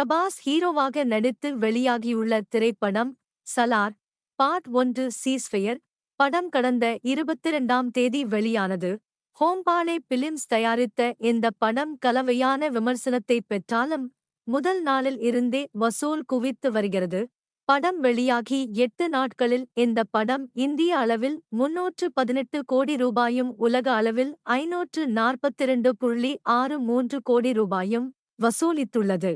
பிரபாஸ் ஹீரோவாக நடித்து வெளியாகியுள்ள திரைப்படம் சலார் பார்ட் ஒன்று சீஸ்ஃபயர். படம் கடந்த இருபத்திரண்டாம் தேதி வெளியானது. ஹோம்பாலே பிலிம்ஸ் தயாரித்த இந்த படம் கலவையான விமர்சனத்தை பெற்றாலும் முதல் நாளில் இருந்தே வசூல் குவித்து வருகிறது. படம் வெளியாகி எட்டு நாட்களில் இந்த படம் இந்திய அளவில் முன்னூற்று பதினெட்டு கோடி ரூபாயும் உலக அளவில் ஐநூற்று நாற்பத்திரண்டு புள்ளி ஆறு மூன்று கோடி ரூபாயும் வசூலித்துள்ளது.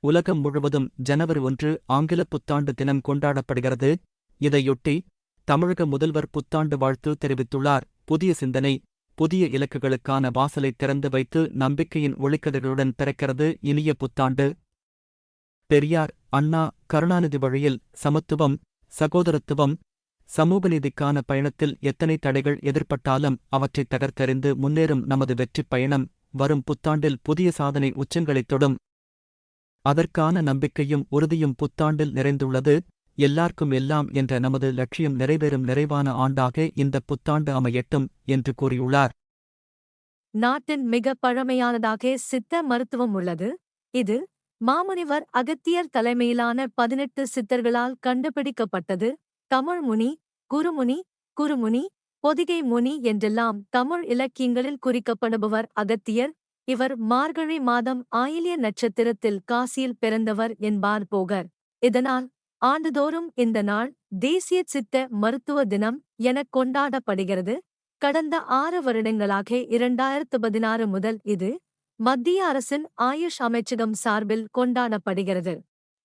உலகம் முழுவதும் ஜனவரி ஒன்று ஆங்கில புத்தாண்டு தினம் கொண்டாடப்படுகிறது. இதையொட்டி தமிழக முதல்வர் புத்தாண்டு வாழ்த்து தெரிவித்துள்ளார். புதிய சிந்தனை புதிய இலக்குகளுக்கான வாசலை திறந்து வைத்து நம்பிக்கையின் ஒளிக்கதிர்களுடன் பிறக்கிறது இனிய புத்தாண்டு. பெரியார் அண்ணா கருணாநிதி வழியில் சமத்துவம் சகோதரத்துவம் சமூக நீதிக்கான பயணத்தில் எத்தனை தடைகள் எதிர்ப்பட்டாலும் அவற்றை தகர்த்தறிந்து முன்னேறும் நமது வெற்றிப் பயணம். வரும் புத்தாண்டில் புதிய சாதனை உச்சங்களைத் தொடும். அதற்கான நம்பிக்கையும் உறுதியும் புத்தாண்டில் நிறைந்துள்ளது. எல்லார்க்கும் எல்லாம் என்ற நமது லட்சியம் நிறைவேறும் நிறைவான ஆண்டாக இந்த புத்தாண்டு அமையட்டும் என்று கூறியுள்ளார். நாட்டின் மிக பழமையானதாக சித்த மருத்துவம் உள்ளது. இது மாமுனிவர் அகத்தியர் தலைமையிலான பதினெட்டு சித்தர்களால் கண்டுபிடிக்கப்பட்டது. தமிழ் முனி குருமுனி குருமுனி பொதிகை முனி என்றெல்லாம் தமிழ் இலக்கியங்களில் குறிக்கப்படுபவர் அகத்தியர். இவர் மார்கழி மாதம் ஆயிலிய நட்சத்திரத்தில் காசியில் பிறந்தவர் என்பார் போகர். இதனால் ஆண்டுதோறும் இந்த நாள் தேசிய சித்த மருத்துவ தினம் எனக் கொண்டாடப்படுகிறது. கடந்த ஆறு வருடங்களாக இரண்டாயிரத்து பதினாறு முதல் இது மத்திய அரசின் ஆயுஷ் அமைச்சகம் சார்பில் கொண்டாடப்படுகிறது.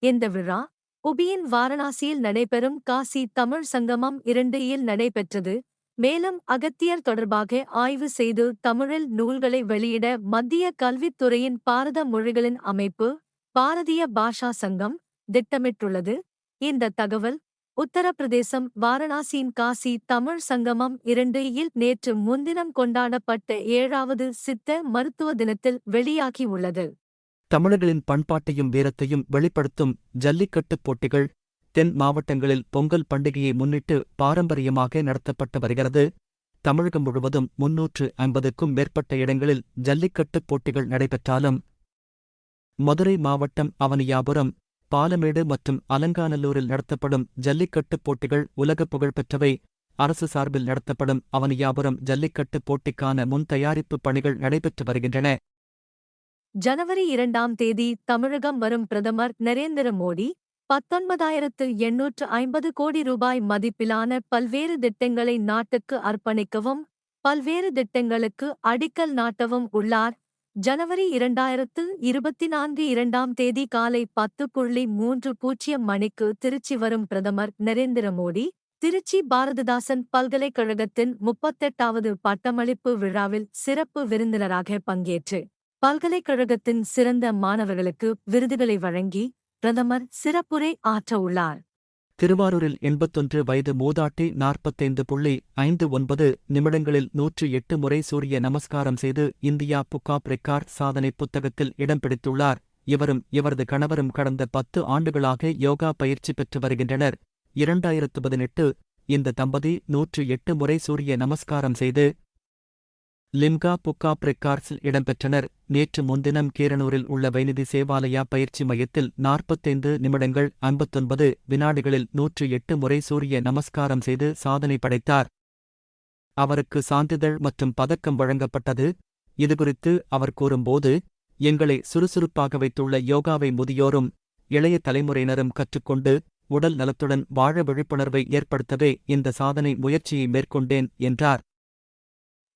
இந்த விழா உபியின் வாரணாசியில் நடைபெறும் காசி தமிழ் சங்கமம் இரண்டு இல் நடைபெற்றது. மேலும் அகத்தியர் தொடர்பாக ஆய்வு செய்து தமிழில் நூல்களை வெளியிட மத்திய கல்வித்துறையின் பாரத மொழிகளின் அமைப்பு பாரதிய பாஷா சங்கம் திட்டமிட்டுள்ளது. இந்த தகவல் உத்தரப்பிரதேசம் வாரணாசியின் காசி தமிழ் சங்கமம் இரண்டு இல் நேற்று முன்தினம் கொண்டாடப்பட்ட ஏழாவது சித்த மருத்துவ தினத்தில் வெளியாகியுள்ளது. தமிழர்களின் பண்பாட்டையும் வீரத்தையும் வெளிப்படுத்தும் ஜல்லிக்கட்டுப் போட்டிகள் தென் மாவட்டங்களில் பொங்கல் பண்டிகையை முன்னிட்டு பாரம்பரியமாக நடத்தப்பட்டு வருகிறது. தமிழகம் முழுவதும் முன்னூற்று ஐம்பதுக்கும் மேற்பட்ட இடங்களில் ஜல்லிக்கட்டுப் போட்டிகள் நடைபெற்றாலும் மதுரை மாவட்டம் அவனியாபுரம் பாலமேடு மற்றும் அலங்காநல்லூரில் நடத்தப்படும் ஜல்லிக்கட்டுப் போட்டிகள் உலகப் புகழ்பெற்றவை. அரசு சார்பில் நடத்தப்படும் அவனியாபுரம் ஜல்லிக்கட்டுப் போட்டிக்கான முன் தயாரிப்பு பணிகள் நடைபெற்று வருகின்றன. ஜனவரி இரண்டாம் தேதி தமிழகம் வரும் பிரதமர் நரேந்திர மோடி பத்தொன்பதாயிரத்து எண்ணூற்று ஐம்பது கோடி ரூபாய் மதிப்பிலான பல்வேறு திட்டங்களை நாட்டுக்கு அர்ப்பணிக்கவும் பல்வேறு திட்டங்களுக்கு அடிக்கல் நாட்டவும் உள்ளார். ஜனவரி இரண்டாயிரத்து இருபத்தி நான்கு இரண்டாம் தேதி காலை பத்து புள்ளி மூன்று பூஜ்ஜியம் மணிக்கு திருச்சி வரும் பிரதமர் நரேந்திர மோடி திருச்சி பாரதிதாசன் பல்கலைக்கழகத்தின் முப்பத்தெட்டாவது பட்டமளிப்பு விழாவில் சிறப்பு விருந்தினராக பங்கேற்று பல்கலைக்கழகத்தின் சிறந்த மாணவர்களுக்கு விருதுகளை வழங்கி பிரதமர் சிறப்புரை ஆற்ற உள்ளார் திருவாரூரில் எண்பத்தொன்று வயது மூதாட்டி நாற்பத்தைந்து புள்ளி ஐந்து ஒன்பது நிமிடங்களில் நூற்று எட்டு முறை சூரிய நமஸ்காரம் செய்து இந்தியா புக்காப் ரெக்கார்ட் சாதனை புத்தகத்தில் இடம் பிடித்துள்ளார். இவரும் இவரது கணவரும் கடந்த பத்து ஆண்டுகளாக யோகா பயிற்சி பெற்று வருகின்றனர். இரண்டாயிரத்து பதினெட்டு இந்த தம்பதி நூற்று எட்டு முறை சூரிய நமஸ்காரம் செய்து லிம்கா புக்காப் ரெக்கார்ட்ஸில் இடம்பெற்றனர். நேற்று முன்தினம் கீரனூரில் உள்ள வைநிதி சேவாலயா பயிற்சி மையத்தில் நாற்பத்தைந்து நிமிடங்கள் ஐம்பத்தொன்பது வினாடிகளில் நூற்று எட்டு முறை சூரிய நமஸ்காரம் செய்து சாதனை படைத்தார். அவருக்கு சான்றிதழ் மற்றும் பதக்கம் வழங்கப்பட்டது. இதுகுறித்து அவர் கூறும்போது எங்களை சுறுசுறுப்பாக வைத்துள்ள யோகாவை முதியோரும் இளைய தலைமுறையினரும் கற்றுக்கொண்டு உடல் நலத்துடன் வாழ விழிப்புணர்வை ஏற்படுத்தவே இந்த சாதனை முயற்சியை மேற்கொண்டேன் என்றார்.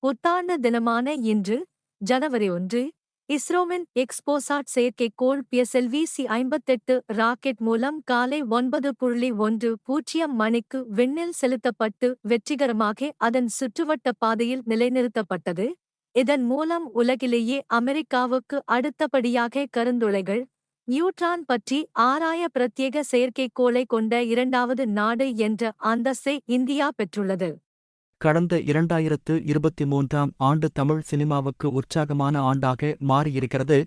புத்தாண்டு தினமான இன்று ஜனவரி ஒன்று இஸ்ரோவின் எக்ஸ்போசாட் செயற்கைக்கோள் பிஎஸ்எல்வி சி ஐம்பத்தெட்டு ராக்கெட் மூலம் காலை ஒன்பது புள்ளி ஒன்று பூஜ்ஜியம் மணிக்கு விண்ணில் செலுத்தப்பட்டு வெற்றிகரமாக அதன் சுற்றுவட்ட பாதையில் நிலைநிறுத்தப்பட்டது. இதன் மூலம் உலகிலேயே அமெரிக்காவுக்கு அடுத்தபடியாக கருந்துளைகள் நியூட்ரான் பற்றி ஆராய பிரத்யேக செயற்கைக்கோளை கொண்ட இரண்டாவது நாடு என்ற அந்தஸ்தை இந்தியா பெற்றுள்ளது. கடந்த இரண்டாயிரத்து இருபத்தி மூன்றாம் ஆண்டு தமிழ் சினிமாவுக்கு உற்சாகமான ஆண்டாக மாறியிருக்கிறது.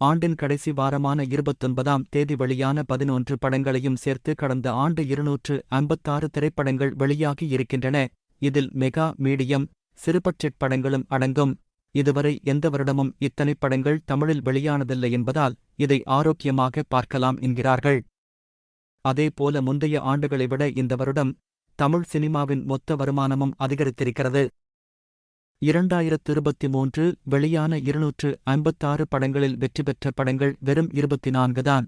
ஆண்டின் கடைசி வாரமான இருபத்தொன்பதாம் தேதி வெளியான பதினொன்று படங்களையும் சேர்த்து கடந்த ஆண்டு இருநூற்று ஐம்பத்தாறு திரைப்படங்கள் வெளியாகி இருக்கின்றன. இதில் மெகா மீடியம் சிறுபட்ஜெட் படங்களும் அடங்கும். இதுவரை எந்த வருடமும் இத்தனை படங்கள் தமிழில் வெளியானதில்லை என்பதால் இதை ஆரோக்கியமாக பார்க்கலாம் என்கிறார்கள். அதேபோல முந்தைய ஆண்டுகளை விட இந்த வருடம் தமிழ் சினிமாவின் மொத்த வருமானமும் அதிகரித்திருக்கிறது. இரண்டாயிரத்து இருபத்தி மூன்று வெளியான இருநூற்று ஐம்பத்தாறு படங்களில் வெற்றி பெற்ற படங்கள் வெறும் இருபத்தி நான்கு தான்.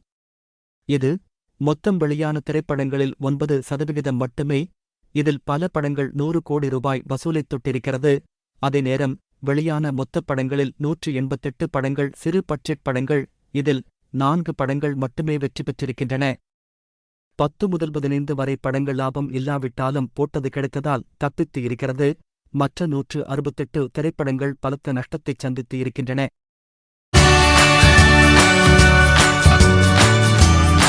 இது மொத்தம் வெளியான திரைப்படங்களில் ஒன்பது சதவிகிதம் மட்டுமே. இதில் பல படங்கள் நூறு கோடி ரூபாய் வசூலித்தொட்டிருக்கிறது. அதே நேரம் வெளியான மொத்த படங்களில் நூற்று எண்பத்தெட்டு படங்கள் சிறு பட்ஜெட் படங்கள். இதில் நான்கு படங்கள் மட்டுமே வெற்றி பெற்றிருக்கின்றன. பத்து முதல் பதினைந்து வரை படங்கள் லாபம் இல்லாவிட்டாலும் போட்டது கிடைத்ததால் தப்பித்து இருக்கிறது. மற்ற நூற்று அறுபத்தெட்டு திரைப்படங்கள் பலத்த நஷ்டத்தைச் சந்தித்து இருக்கின்றன.